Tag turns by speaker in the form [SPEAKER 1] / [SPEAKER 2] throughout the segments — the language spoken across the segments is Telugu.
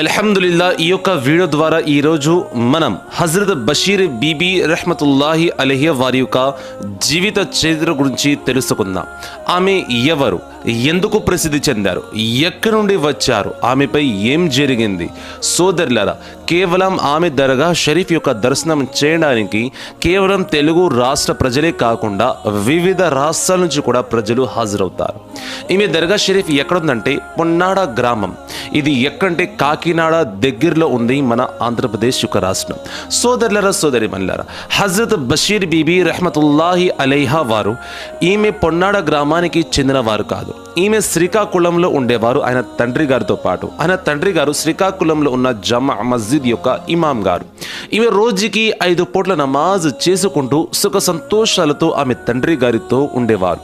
[SPEAKER 1] అల్హమ్దుల్లా ఈ యొక్క వీడియో ద్వారా ఈరోజు మనం హజరత్ బషీర్ బీబీ రహమతుల్లాహి అలహియ వారి యొక్క జీవిత చరిత్ర గురించి తెలుసుకుందాం. ఆమె ఎవరు? ఎందుకు ప్రసిద్ధి చెందారు? ఎక్కడి నుండి వచ్చారు? ఆమెపై ఏం జరిగింది? సోదరులరా కేవలం ఆమె దర్గా షరీఫ్ యొక్క దర్శనం చేయడానికి కేవలం తెలుగు రాష్ట్ర ప్రజలే కాకుండా వివిధ రాష్ట్రాల నుంచి కూడా ప్రజలు హాజరవుతారు. ఈమె దర్గా షరీఫ్ ఎక్కడుందంటే పొన్నాడ గ్రామం. ఇది ఎక్కడంటే కాకినాడ దగ్గరలో ఉంది మన ఆంధ్రప్రదేశ్ యొక్క రాష్ట్రం. సోదరులరా సోదరి మల్లారా హజరత్ బషీర్ బీబీ రహమతుల్లాహి అలైహా వారు ఈమె పొన్నాడ గ్రామానికి చెందిన వారు కాదు. ఈమె శ్రీకాకుళంలో ఉండేవారు. ఆయన తండ్రి గారితో పాటు. ఆయన తండ్రి గారు శ్రీకాకుళంలో ఉన్న జమా మస్జిద్ యొక్క ఇమాం గారు. ఈమె రోజుకి ఐదు పూట్ల నమాజ్ చేసుకుంటూ సుఖ సంతోషాలతో ఆమె తండ్రి గారితో ఉండేవారు.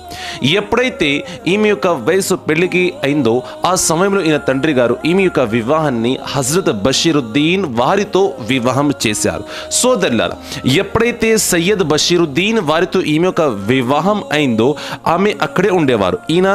[SPEAKER 1] ఎప్పుడైతే ఈమె యొక్క వయసు పెళ్ళికి అయిందో ఆ సమయంలో ఈయన తండ్రి గారు ఈమె యొక్క వివాహాన్ని హజరత్ బషీరుద్దీన్ వారితో వివాహం చేశారు. సోదరులారా ఎప్పుడైతే సయ్యద్ బషీరుద్దీన్ వారితో ఈమె యొక్క వివాహం అయిందో ఆమె అక్కడే ఉండేవారు. ఈయన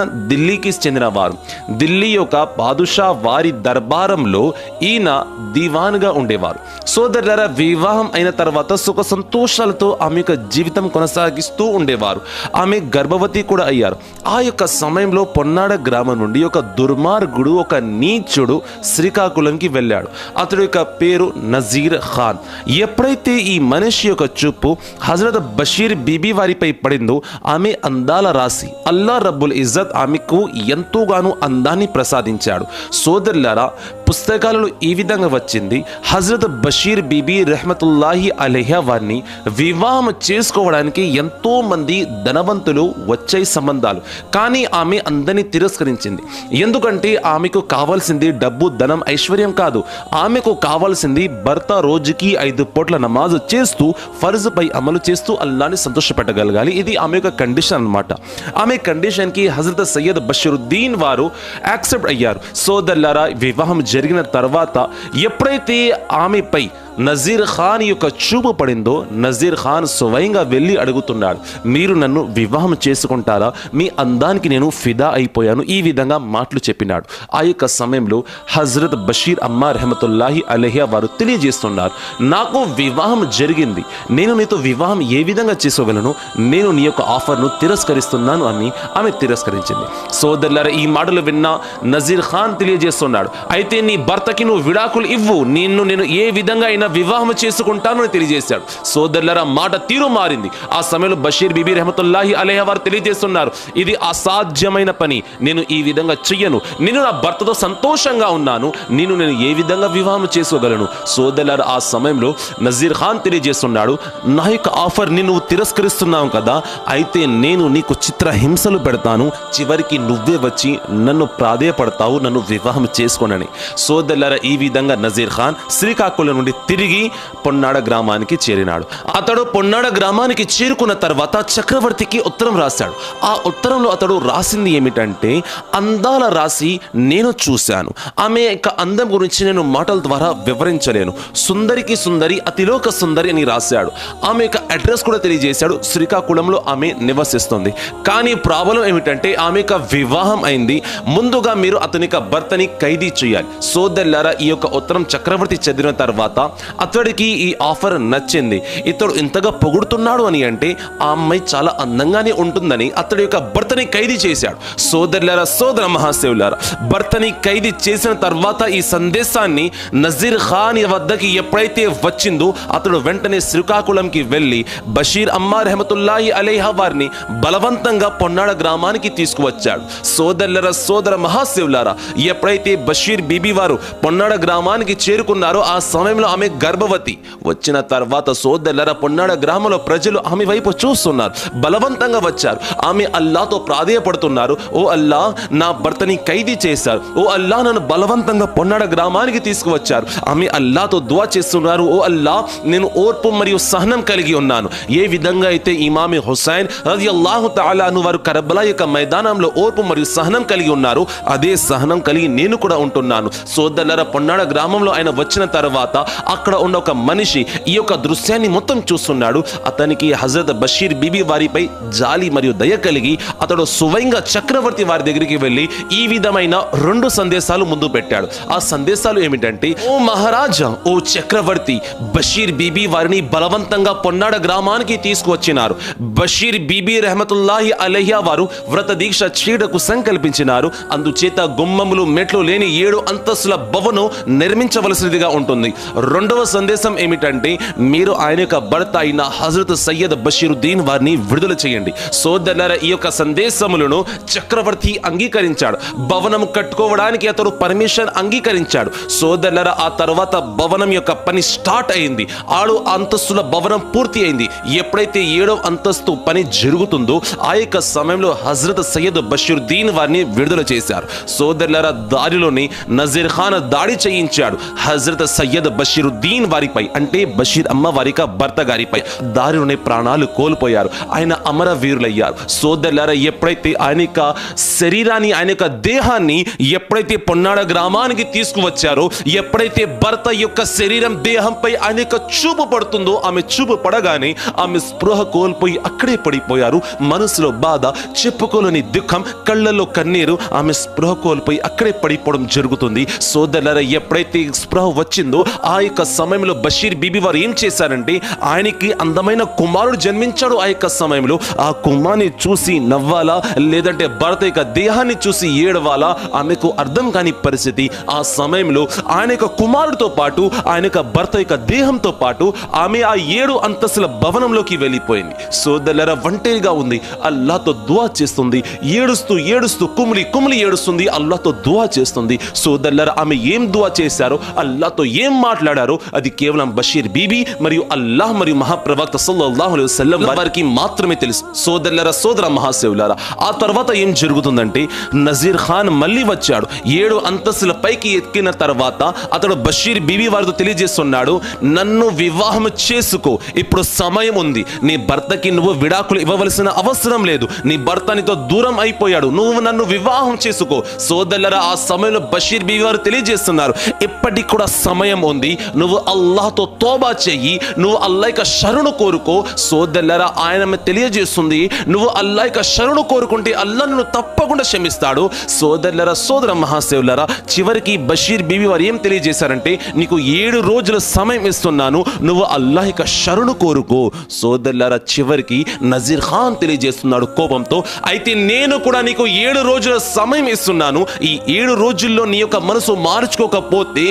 [SPEAKER 1] ఢిల్లీకి చెందిన వారు ఢిల్లీ యొక్క బాదుషా వారి దర్బారంలో ఈయన దివాన్గా ఉండేవారు. సోదరుల వివాహం అయిన తర్వాత సుఖ సంతోషాలతో ఆమె యొక్క జీవితం కొనసాగిస్తూ ఉండేవారు. ఆమె గర్భవతి కూడా అయ్యారు. ఆ యొక్క సమయంలో పొన్నాడ గ్రామం నుండి ఒక దుర్మార్గుడు ఒక నీచుడు శ్రీకాకుళంకి వెళ్ళాడు. అతడి యొక్క పేరు నజీర్ ఖాన్. ఎప్పుడైతే ఈ మనిషి యొక్క చూపు హజరత్ బషీర్ బీబీ వారిపై పడిందో ఆమె అందాల రాసి అల్లా రబ్బుల్ ఇజ్జత్ ఆమెకు ఎంతోగానో అందాన్ని ప్రసాదించాడు. సోదరులారా పుస్తకాలలో ఈ విధంగా వచ్చింది. హజరత్ బషీర్ బీబీ రెహమతుల్లాహి అలహ్యా వారిని వివాహం చేసుకోవడానికి ఎంతో మంది ధనవంతులు వచ్చాయి సంబంధాలు. కానీ ఆమె అందరినీ తిరస్కరించింది. ఎందుకంటే ఆమెకు కావాల్సింది డబ్బు ధనం ఐశ్వర్యం కాదు. ఆమెకు కావాల్సింది భర్త రోజుకి ఐదు పూట్ల నమాజ్ చేస్తూ ఫర్జ్పై అమలు చేస్తూ అల్లాని సంతోషపెట్టగలగాలి. ఇది ఆమె యొక్క కండిషన్ అన్నమాట. ఆమె కండిషన్కి హజరత్ సయ్యద్ బషీరుద్దీన్ వారు యాక్సెప్ట్ అయ్యారు. సోదల్లారా వివాహం జరిగిన తర్వాత ఎప్పుడైతే ఆమెపై నజీర్ ఖాన్ యొక్క చూపు పడిందో నజీర్ ఖాన్ స్వయంగా వెళ్ళి అడుగుతున్నాడు మీరు నన్ను వివాహం చేసుకుంటారా? మీ అందానికి నేను ఫిదా అయిపోయాను ఈ విధంగా మాటలు చెప్పినాడు. ఆ యొక్క సమయంలో హజరత్ బషీర్ అమ్మా రెహమతుల్లాహి అలహియా వారు తెలియజేస్తున్నారు నాకు వివాహం జరిగింది. నేను నీతో వివాహం ఏ విధంగా చేసుకోగలను? నేను నీ యొక్క ఆఫర్ను తిరస్కరిస్తున్నాను అని ఆమె తిరస్కరించింది. సోదరులారా ఈ మాటలు విన్న నజీర్ ఖాన్ తెలియజేస్తున్నాడు అయితే నీ భర్తకి నువ్వు విడాకులు ఇవ్వు. నిన్ను నేను ఏ విధంగా అయినా వివాహం చేసుకుంటాను అని తెలియజేశాడు. సోదరులరా మాట తీరు మారింది. ఆ సమయంలో బషీర్ బిబీ రెహమతుల్లాహి అలహ వారు తెలియజేస్తున్నారు ఇది అసాధ్యమైన పని. నేను ఈ విధంగా చెయ్యను. నేను నా భర్తతో సంతోషంగా ఉన్నాను. నేను నేను ఏ విధంగా వివాహం చేసుకోగలను? సోదరులారా ఆ సమయంలో నజీర్ ఖాన్ తెలియజేస్తున్నాడు నా యొక్క ఆఫర్ని నువ్వు తిరస్కరిస్తున్నావు కదా. అయితే నేను నీకు చిత్ర హింసలు పెడతాను. చివరికి నువ్వే వచ్చి నన్ను ప్రాధేయపడతావు నన్ను వివాహం చేసుకోనని. సోదరులారా ఈ విధంగా నజీర్ ఖాన్ శ్రీకాకుళం నుండి తిరిగి పొన్నాడ గ్రామానికి చేరినాడు. అతడు పొన్నాడ గ్రామానికి చేరుకున్న తర్వాత చక్రవర్తికి ఉత్తరం రాశాడు. ఆ ఉత్తరంలో అతడు రాసింది ఏమిటంటే అందాల రాసి నేను చూశాను. ఆమె యొక్క అందం గురించి నేను మాటల ద్వారా వివరించలేను. సుందరికి సుందరి అతిలోక సుందరి అని రాశాడు. ఆమె యొక్క అడ్రస్ కూడా తెలియజేశాడు. శ్రీకాకుళంలో ఆమె నివసిస్తుంది. కానీ ప్రాబ్లం ఏమిటంటే ఆమె యొక్క వివాహం అయింది. ముందుగా మీరు అతని యొక్క భర్తని ఖైదీ చేయాలి. సోదరులారా ఈ యొక్క ఉత్తరం చక్రవర్తి చదివిన తర్వాత అతడికి ఈ ఆఫర్ నచ్చింది. ఇతడు ఇంతగా పొగుడుతున్నాడు అని అంటే ఆ అమ్మాయి చాలా అందంగానే ఉంటుందని అతడి యొక్క భర్తని ఖైదీ చేశాడు. సోదరులారా సోదర మహాశివులారా భర్తని ఖైదీ చేసిన తర్వాత ఈ సందేశాన్ని నజీర్ ఖాన్ వద్దకి ఎప్పుడైతే వచ్చిందో అతడు వెంటనే శ్రీకాకుళంకి వెళ్ళి బషీర్ అమ్మా రెహమతుల్లాహి అలేహా వారిని బలవంతంగా పొన్నాడ గ్రామానికి తీసుకువచ్చాడు. సోదరులరా సోదర మహాశివులారా ఎప్పుడైతే బషీర్ బీబీ వారు పొన్నాడ గ్రామానికి చేరుకున్నారో ఆ సమయంలో ఆమె గర్భవతి. వచ్చిన తర్వాత సోదరులరా పొన్నాడ గ్రామంలో ప్రజలు ఆమె వైపు చూస్తున్నారు. బలవంతంగా వచ్చారు. ఆమె అల్లాతో ప్రాధేయపడుతున్నారు. ఓ అల్లా నా భర్తని ఖైదీ చేశారు. ఓ అల్లా నన్ను బలవంతంగా పొన్నాడ గ్రామానికి తీసుకువచ్చారు. ఆమె అల్లాతో దువా చేస్తున్నారు. ఓ అల్లా నేను ఓర్పు మరియు సహనం కలిగి ఉన్నాను. ఏ విధంగా అయితే ఇమామి హుసైన్ రది అల్లాహు తాలాను వారు కరబలా యొక్క మైదానంలో ఓర్పు మరియు సహనం కలిగి ఉన్నారు అదే సహనం కలిగి నేను కూడా ఉంటున్నాను. సోదల్లర పొన్నాడ గ్రామంలో ఆయన వచ్చిన తర్వాత ఆ అక్కడ ఉన్న ఒక మనిషి ఈ యొక్క దృశ్యాన్ని మొత్తం చూస్తున్నాడు. అతనికి హజరత్ బషీర్ బీబీ వారిపై జాలి మరియు దయ కలిగి అతడు స్వయంగా చక్రవర్తి వారి దగ్గరికి వెళ్ళి ఈ విధమైన రెండు సందేశాలు ముందు పెట్టాడు. ఆ సందేశాలు ఏమిటంటే ఓ మహారాజా ఓ చక్రవర్తి బషీర్ బీబీ వారిని బలవంతంగా పొన్నాడ గ్రామానికి తీసుకువచ్చినారు. బషీర్ బీబీ రెహమతుల్లాహి అలహ్యా వారు వ్రత దీక్ష చీడకు సంకల్పించినారు. అందుచేత గుమ్మములు మెట్లు లేని ఏడు అంతస్తుల భవనం నిర్మించవలసినదిగా ఉంటుంది. రెండు రెండవ సందేశం ఏమిటంటే మీరు ఆయన యొక్క భర్త అయిన హజరత్ సయ్యద్ బషీరుద్దీన్ వారిని విడుదల చేయండి. సోదరులారా ఈ యొక్క సందేశములను చక్రవర్తి అంగీకరించాడు. భవనం కట్టుకోవడానికి అతడు పర్మిషన్ అంగీకరించాడు. సోదరులారా ఆ తర్వాత భవనం యొక్క పని స్టార్ట్ అయింది. ఆడు అంతస్తుల భవనం పూర్తి అయింది. ఎప్పుడైతే ఏడవ అంతస్తు పని జరుగుతుందో ఆ యొక్క సమయంలో హజరత్ సయ్యద్ బషీరుద్దీన్ వారిని విడుదల చేశారు. సోదరులారా దారిలోని నజీర్ ఖాన్ దాడి చేయించాడు. హజరత్ సయ్యద్ బషీరుద్దీన్ వారిపై అంటే బషీర్ అమ్మ వారి భర్త గారిపై దారిలోనే ప్రాణాలు కోల్పోయారు. ఆయన అమరవీరులయ్యారు. సోదరులారా ఎప్పుడైతే ఆయన యొక్క శరీరాన్ని ఆయన యొక్క దేహాన్ని ఎప్పుడైతే పొన్నాడ గ్రామానికి తీసుకువచ్చారో ఎప్పుడైతే భర్త యొక్క శరీరం దేహంపై ఆయన యొక్క చూపు పడుతుందో ఆమె చూపు పడగానే ఆమె స్పృహ కోల్పోయి అక్కడే పడిపోయారు. మనసులో బాధ చెప్పుకోలేని దుఃఖం కళ్ళల్లో కన్నీరు ఆమె స్పృహ కోల్పోయి అక్కడే పడిపోవడం జరుగుతుంది. సోదరులారా ఎప్పుడైతే స్పృహ వచ్చిందో ఆ యొక్క సమయంలో బషీర్ బీబీ వారు ఏం చేశారంటే ఆయనకి అందమైన కుమారుడు జన్మించాడు ఆ యొక్క సమయంలో. ఆ కుమార్ని చూసి నవ్వాలా లేదంటే భర్త యొక్క దేహాన్ని చూసి ఏడవాలా ఆమెకు అర్థం కాని పరిస్థితి. ఆ సమయంలో ఆయన యొక్క కుమారుడితో పాటు ఆయన యొక్క భర్త యొక్క దేహంతో పాటు ఆమె ఆ ఏడు అంతస్తుల భవనంలోకి వెళ్ళిపోయింది. సోదల్లర ఒంటరిగా ఉంది. అల్లాతో దువా చేస్తుంది. ఏడుస్తూ ఏడుస్తూ కుమిలి కుమిలి ఏడుస్తుంది. అల్లాతో దువా చేస్తుంది. సోదల్లర ఆమె ఏం దువా చేశారో అల్లాతో ఏం మాట్లాడారో అది కేవలం బషీర్ బీబీ మరియు అల్లాహ్ మరియు మహాప్రవక్త సల్లల్లాహు అలైహి వసల్లం వారికి మాత్రమే తెలుసు. సోదరులరా సోదర మహాశివులారా ఆ తర్వాత ఏం జరుగుతుందంటే నజీర్ ఖాన్ మళ్ళీ వచ్చాడు. ఏడు అంతస్తుల పైకి ఎక్కిన తర్వాత అతడు బషీర్ బీబీ వారితో తెలియజేస్తున్నాడు నన్ను వివాహం చేసుకో. ఇప్పుడు సమయం ఉంది. నీ భర్తకి నువ్వు విడాకులు ఇవ్వవలసిన అవసరం లేదు. నీ భర్త నీతో దూరం అయిపోయాడు. నువ్వు నన్ను వివాహం చేసుకో. సోదరులరా ఆ సమయంలో బషీర్ బీబీ వారు తెలియజేస్తున్నారు ఇప్పటికి కూడా సమయం ఉంది. నువ్వు అల్లాహ్తో తోబా చెయ్యి నువ్వు అల్లా యొక్క శరణు కోరుకో. సోదరులరా ఆయన తెలియజేస్తుంది నువ్వు అల్లా యొక్క శరణు కోరుకుంటే అల్లా నువ్వు తప్పకుండా క్షమిస్తాడు. సోదరులరా సోదర మహాసేవులరా చివరికి బషీర్ బీవి వారు ఏం తెలియజేశారంటే నీకు ఏడు రోజుల సమయం ఇస్తున్నాను నువ్వు అల్లాహ్ యొక్క శరణు కోరుకో. సోదరులరా చివరికి నజీర్ ఖాన్ తెలియజేస్తున్నాడు కోపంతో. అయితే నేను కూడా నీకు ఏడు రోజుల సమయం ఇస్తున్నాను. ఈ ఏడు రోజుల్లో నీ యొక్క మనసు మార్చుకోకపోతే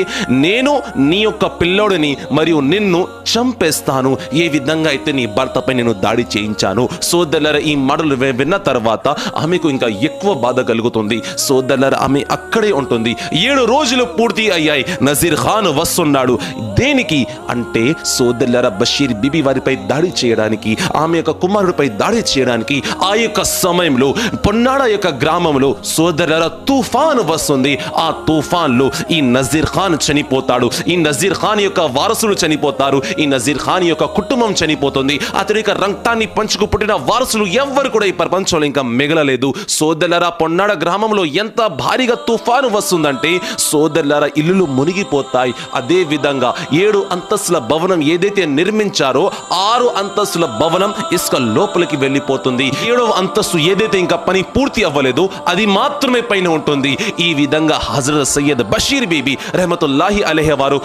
[SPEAKER 1] నేను నీ యొక్క పిల్లోడిని మరియు నిన్ను చంపేస్తాను. ఏ విధంగా అయితే నీ భర్తపై నేను దాడి చేయించాను సోదరులర ఈ మాటలు విన్న తర్వాత ఆమెకు ఇంకా ఎక్కువ బాధ కలుగుతుంది. సోదరులర ఆమె అక్కడే ఉంటుంది. ఏడు రోజులు పూర్తి అయ్యాయి. నజీర్ ఖాన్ వస్తున్నాడు. దేనికి? అంటే సోదరులర బషీర్ బిబి వారిపై దాడి చేయడానికి ఆమె యొక్క కుమారుడిపై దాడి చేయడానికి ఆ యొక్క సమయంలో పొన్నాడ యొక్క గ్రామంలో సోదరులర తుఫాన్ వస్తుంది. ఆ తుఫాన్లో ఈ నజీర్ ఖాన్ చనిపోతాడు. ఈ నజీర్ ఖాన్ యొక్క వారసులు చనిపోతారు. ఈ నజీర్ ఖాన్ యొక్క కుటుంబం చనిపోతుంది. అతని యొక్క రక్తాన్ని పంచుకు పుట్టిన వారసులు ఎవ్వరు కూడా ఈ ప్రపంచంలో ఇంకా మిగలలేదు. సోదరులరా పొన్నాడ గ్రామంలో ఎంత భారీగా తుఫాను వస్తుందంటే సోదరులరా ఇల్లులు మునిగిపోతాయి. అదే విధంగా ఏడు అంతస్తుల భవనం ఏదైతే నిర్మించారో ఆరు అంతస్తుల భవనం ఇసుక లోపలికి వెళ్ళిపోతుంది. ఏడవ అంతస్తు ఏదైతే ఇంకా పని పూర్తి అవ్వలేదు అది మాత్రమే పైన ఉంటుంది. ఈ విధంగా హజరత్ సయ్యద్ బషీర్ బీబీ రెహమతుల్లాహి అలెహే వారు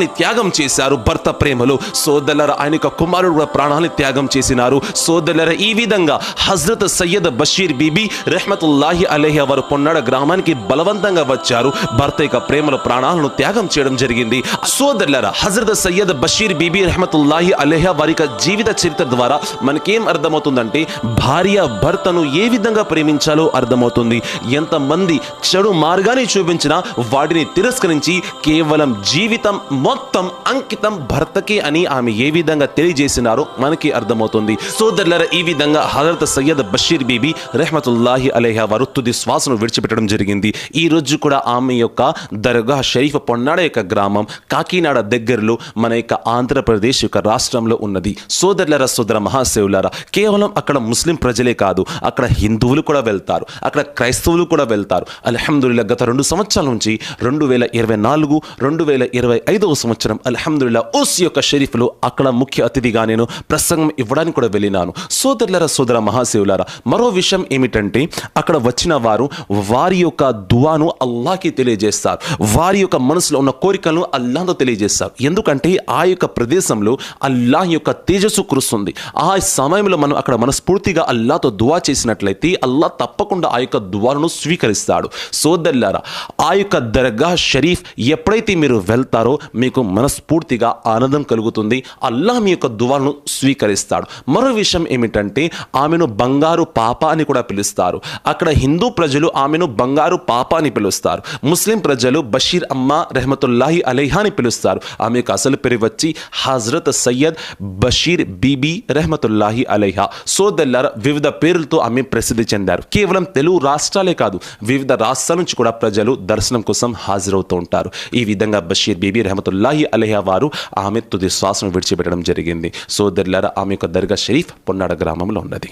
[SPEAKER 1] ప్రాణాలని త్యాగం చేశారు భర్త ప్రేమలో. సోదరుల ఆయన యొక్క కుమారుడు కూడా ప్రాణాలని త్యాగం చేసినారు. సోదల్లర ఈ విధంగా హజరత్ సయ్యద్ బషీర్ బీబీ రెహమతుల్లాహి అలేహి వారు పొన్నాడ గ్రామానికి బలవంతంగా వచ్చారు. భర్త యొక్క ప్రేమలో ప్రాణాలను త్యాగం చేయడం జరిగింది. సోదరులరా హజరత్ సయ్యద్ బషీర్ బీబీ రెహమతుల్లాహి అలహ వారి జీవిత చరిత్ర ద్వారా మనకేం అర్థమవుతుందంటే భార్య భర్తను ఏ విధంగా ప్రేమించాలో అర్థమవుతుంది. ఎంతమంది చెడు మార్గాన్ని చూపించినా వాటిని తిరస్కరించి కేవలం జీవితం మొత్తం అంకితం భర్తకి అని ఆమె ఏ విధంగా తెలియజేసినారో మనకి అర్థమవుతుంది. సోదరులర ఈ విధంగా హజరత్ సయ్యద్ బషీర్ బీబీ రెహమతుల్లాహి అలేహా వారు తుది శ్వాసను విడిచిపెట్టడం జరిగింది. ఈ రోజు కూడా ఆమె యొక్క దర్గా షరీఫ్ పొన్నాడ యొక్క గ్రామం కాకినాడ దగ్గరలో మన యొక్క ఆంధ్రప్రదేశ్ యొక్క రాష్ట్రంలో ఉన్నది. సోదరులర సోదర మహాశివులార కేవలం అక్కడ ముస్లిం ప్రజలే కాదు అక్కడ హిందువులు కూడా వెళ్తారు అక్కడ క్రైస్తవులు కూడా వెళ్తారు. అల్హమ్దుల్లా గత రెండు సంవత్సరాల నుంచి రెండు వేల ఇరవై నాలుగు రెండు వేల ఇరవై ఐదవ సంవత్సరం. అల్హమ్దుల్లా ఉస్ యొక్క షరీఫ్లో అక్కడ ముఖ్య అతిథిగా నేను ప్రసంగం ఇవ్వడానికి కూడా వెళ్ళినాను. సోదరులరా సోదర మహాశివులారా మరో విషయం ఏమిటంటే అక్కడ వచ్చిన వారు వారి యొక్క దువాను అల్లాకి తెలియజేస్తారు. వారి యొక్క మనసులో ఉన్న కోరికలను అల్లాహతో తెలియజేస్తారు. ఎందుకంటే ఆ యొక్క ప్రదేశంలో అల్లాహ్ యొక్క తేజస్సు కురుస్తుంది. ఆ సమయంలో మనం అక్కడ మనస్ఫూర్తిగా అల్లాతో దువా చేసినట్లయితే అల్లాహ్ తప్పకుండా ఆ యొక్క దువాలను స్వీకరిస్తాడు. సోదరులారా ఆ యొక్క దర్గా షరీఫ్ ఎప్పుడైతే మీరు వెళ్తారో మీ మీకు మనస్ఫూర్తిగా ఆనందం కలుగుతుంది. అల్లాహ్ మీ యొక్క దువాలను స్వీకరిస్తాడు. మరో విషయం ఏమిటంటే ఆమెను బంగారు పాప అని కూడా పిలుస్తారు. అక్కడ హిందూ ప్రజలు ఆమెను బంగారు పాప అని పిలుస్తారు. ముస్లిం ప్రజలు బషీర్ అమ్మ రెహమతుల్లాహి అలైహా అని పిలుస్తారు. ఆమె యొక్క అసలు పేరు వచ్చి హజరత్ సయ్యద్ బషీర్ బీబీ రెహమతుల్లాహి అలైహా. సోదల్లార వివిధ పేర్లతో ఆమె ప్రసిద్ధి చెందారు. కేవలం తెలుగు రాష్ట్రాలే కాదు వివిధ రాష్ట్రాల నుంచి కూడా ప్రజలు దర్శనం కోసం హాజరవుతూ ఉంటారు. ఈ విధంగా బషీర్ బీబీ రహమతుల్లాహి అలైహా వారు ఆమె తుది శ్వాసను విడిచిపెట్టడం జరిగింది. సోదరులారా ఆమె యొక్క దర్గా షరీఫ్ పొన్నాడ గ్రామంలో ఉన్నది.